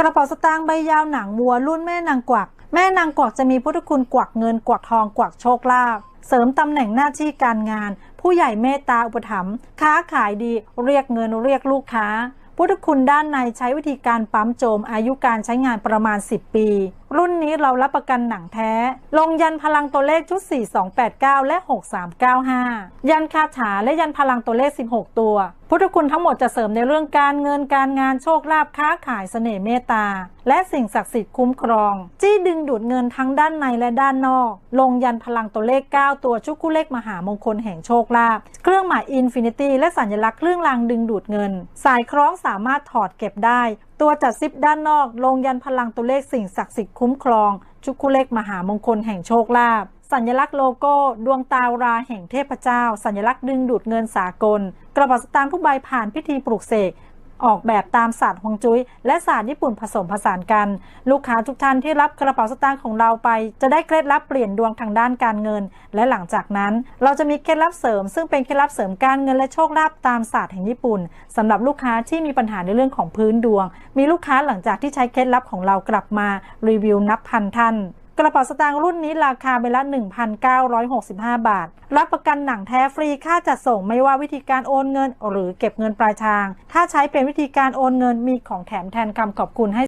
กระเป๋าสตางค์ใบยาวหนังวัวรุ่นแม่นางกวัก แม่นางกวักจะมีพุทธคุณกวักเงินกวักทองกวักโชคลาภเสริมตำแหน่งหน้าที่การงาน ผู้ใหญ่เมตตาอุปถัมภ์ค้าขายดีเรียกเงินเรียกลูกค้า พุทธคุณด้านในใช้วิธีการปั๊มโจมอายุการใช้งานประมาณ 10 ปี รุ่นนี้เรารับประกันหนังแท้ ลงยันพลังตัวเลขชุด 4289 และ 6395 ยันคาถาและยันพลังตัวเลข 16 ตัว พุทธคุณทั้งหมดจะเสริมในเรื่องการเงินการงานโชคลาภค้าขายเสน่ห์เมตตา และสิ่งศักดิ์สิทธิ์คุ้มครอง จี้ดึงดูดเงินทั้งด้านในและด้านนอก ลงยันพลังตัวเลข 9 ตัวชุกคู่เลขมหามงคลแห่งโชคลาภเครื่องหมายอินฟินิตี้และสัญลักษณ์เครื่องรางดึงดูดเงิน สายคล้องสามารถถอดเก็บได้ ตัวจัดซิปด้านนอกลงยันพลังตัวเลขสิ่งศักดิ์สิทธิ์คุ้มครอง ชุกคู่เลขมหามงคลแห่งโชคลาภสัญลักษณ์โลโก้ ดวงตาราแห่งเทพเจ้า สัญลักษณ์ดึงดูดเงินสากล กระเป๋าสตางค์ทุกใบผ่านพิธีปลุกเสก ออกแบบตามศาสตร์ฮวงจุ้ยและศาสตร์ญี่ปุ่นผสมผสานกัน ลูกค้าทุกท่านที่รับกระเป๋าสตางค์ของเราไป จะได้เคล็ดลับเปลี่ยนดวงทางด้านการเงิน และหลังจากนั้น เราจะมีเคล็ดลับเสริม ซึ่งเป็นเคล็ดลับเสริมการเงินและโชคลาภตามศาสตร์แห่งญี่ปุ่นสำหรับลูกค้าที่มีปัญหาในเรื่องของพื้นดวง มีลูกค้าหลังจากที่ใช้เคล็ดลับของเรากลับมารีวิวนับพันท่าน กระเป๋าสตางค์รุ่นนี้ราคาใบละ 1,965 บาท รับประกันหนังแท้ฟรีค่าจัดส่งไม่ว่าวิธีการโอนเงิน หรือเก็บเงินปลายทาง ถ้าใช้เป็นวิธีการโอนเงินมีของแถมแทนคำขอบคุณให้